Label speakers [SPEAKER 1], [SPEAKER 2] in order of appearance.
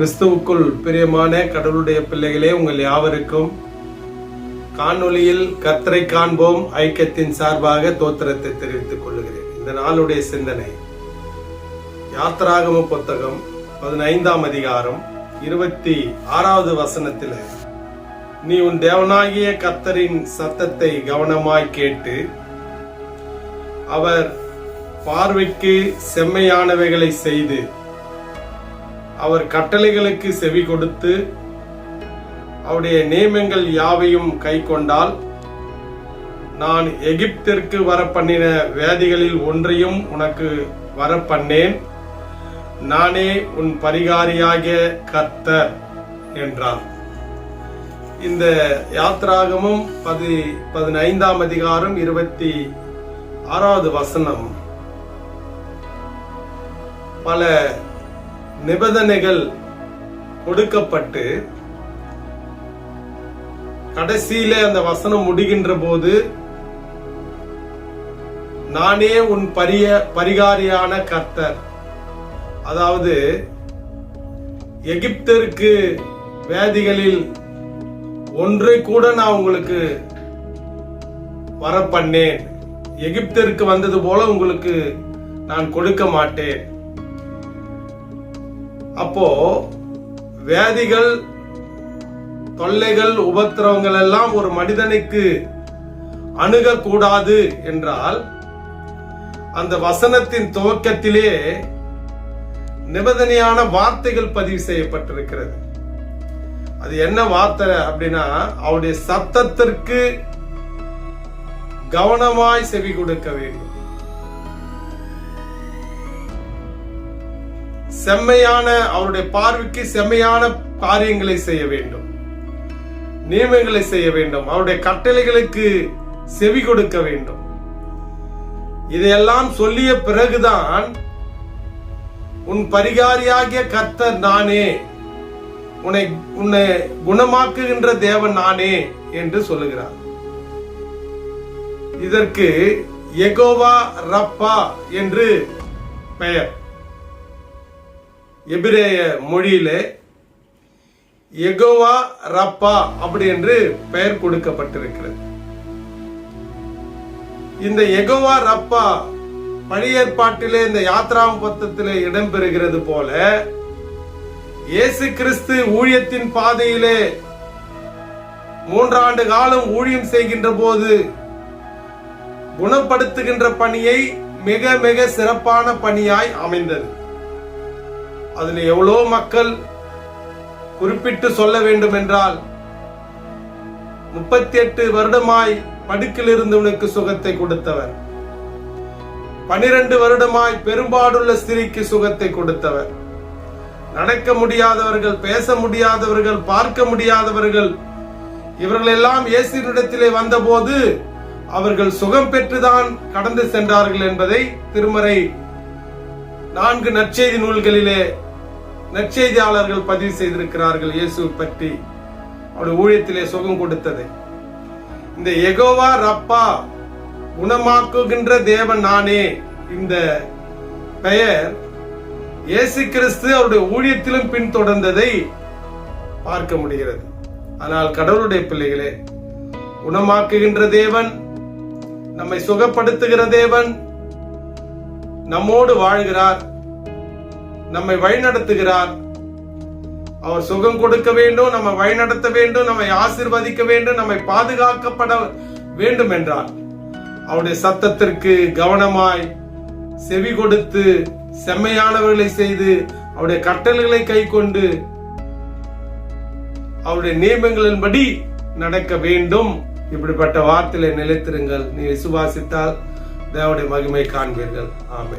[SPEAKER 1] கிறிஸ்துவுக்குள் பிரியமான கடவுளுடைய பிள்ளைகளே உங்கள் யாவருக்கும் காணொளியில் கத்தரை காண்போம் ஐக்கியத்தின் சார்பாக தோத்திரத்தை தெரிவித்துக் கொள்கிறேன் இந்த நாளுடைய சிந்தனை யாத்ராகம புத்தகம் பதினைந்தாம் அதிகாரம் இருபத்தி ஆறாவது வசனத்தில் நீ உன் தேவனாகிய கத்தரின் சத்தத்தை கவனமாய் கேட்டு அவர் பார்வைக்கு செம்மையானவைகளை செய்து அவர் கட்டளைகளுக்கு செவி கொடுத்து அவருடைய நியமங்கள் யாவையும் கை கொண்டால் நான் எகிப்திற்கு வர பண்ணின வேதிகளில் ஒன்றையும் உனக்கு வர பண்ணேன் நானே உன் பரிகாரியாகிய கர்த்தர் என்றார். இந்த யாத்ராகமும் பதி பதினைந்தாம் அதிகாரம் இருபத்தி ஆறாவது வசனம். பல நிபந்தனைகள் கொடுக்கப்பட்டு கடைசியில அந்த வசனம் முடிகின்ற போது நானே உன் பரிய பரிகாரியான கர்த்தர். அதாவது எகிப்தருக்கு வேதிகளில் ஒன்றை கூட நான் உங்களுக்கு வர பண்ணேன் எகிப்தருக்கு வந்தது போல உங்களுக்கு நான் கொடுக்க மாட்டேன். அப்போ வேதிகள் தொல்லைகள் உபத்திரவங்கள் எல்லாம் ஒரு மனிதனுக்கு அணுகக்கூடாது என்றால் அந்த வசனத்தின் துவக்கத்திலே நிபந்தனையான வார்த்தைகள் பதிவு செய்யப்பட்டிருக்கிறது. அது என்ன வார்த்தை அப்படின்னா அவருடைய சத்தத்திற்கு கவனமாய் செவி கொடுக்க வேண்டும். செம்மையான அவருடைய பார்வைக்கு செம்மையான காரியங்களை செய்ய வேண்டும். நியமங்களை செய்ய வேண்டும். அவருடைய கட்டளைகளுக்கு செவி கொடுக்க வேண்டும். இதையெல்லாம் சொல்லிய பிறகுதான் உன் பரிகாரியாகிய கர்த்தர் நானே. உன்னை உன்னை குணமாக்குகின்ற தேவன் நானே என்று சொல்லுகிறார். இதற்கு எகோவா ரப்பா என்று பெயர். எபிரேய மொழியிலே எகோவா ரப்பா அப்படி என்று பெயர் கொடுக்கப்பட்டிருக்கிறது. இந்த எகோவா ரப்பா பழைய ஏற்பாட்டிலே இந்த யாத்ராம் பத்தத்திலே இடம்பெறுகிறது போல இயேசு கிறிஸ்து ஊழியத்தின் பாதையிலே மூன்றாண்டு காலம் ஊழியம் செய்கின்ற போது குணப்படுத்துகின்ற பணியை மிக மிக சிறப்பான பணியாய் அமைந்தது. அதில் எவ்வளோ மக்கள் குறிப்பிட்டு சொல்ல வேண்டும் என்றால் முப்பத்தி எட்டு வருடமாய் படுக்கில் இருந்தவனுக்கு சுகத்தை கொடுத்தவர். பனிரெண்டு வருடமாய் பெரும்பாடுள்ள ஸ்திரிக்கு சுகத்தை கொடுத்தவர். நடக்க முடியாதவர்கள் பேச முடியாதவர்கள் பார்க்க முடியாதவர்கள் இவர்கள் எல்லாம் இயேசுவினிடத்திலே வந்தபோது அவர்கள் சுகம் பெற்றுதான் கடந்து சென்றார்கள் என்பதை திருமறை நான்கு நற்செய்தி நூல்களிலே நற்செய்தியாளர்கள் பதிவு செய்திருக்கிறார்கள் இயேசு பற்றி. அவருடைய ஊழியத்திலே சுகம் கொடுத்ததை. இந்த எகோவா ரப்பா குணமாக்குகின்ற தேவன் நானே. இந்த பெயர் இயேசு கிறிஸ்து அவருடைய ஊழியத்திலும் பின்தொடர்ந்ததை பார்க்க முடிகிறது. ஆனால் கடவுளுடைய பிள்ளைகளே குணமாக்குகின்ற தேவன் நம்மை சுகப்படுத்துகிற தேவன் நம்மோடு வாழ்கிறார். நம்மை வழிநடத்துகிறார். அவர் சுகம் கொடுக்க வேண்டும் நம்மை வழிநடத்த வேண்டும் நம்மை ஆசிர்வதிக்க வேண்டும் நம்மை பாதுகாக்கப்பட வேண்டும் என்றார். அவருடைய சத்தத்திற்கு கவனமாய் செவி கொடுத்து செம்மையானவர்களை செய்து அவருடைய கட்டளைகளை கை கொண்டு அவருடைய நியமங்களின்படி நடக்க வேண்டும். இப்படிப்பட்ட வார்த்தையில நிலைத்திருங்கள். நீ விசுவாசித்தால் தேவடைய மகிமை காண்பீர்கள். ஆமை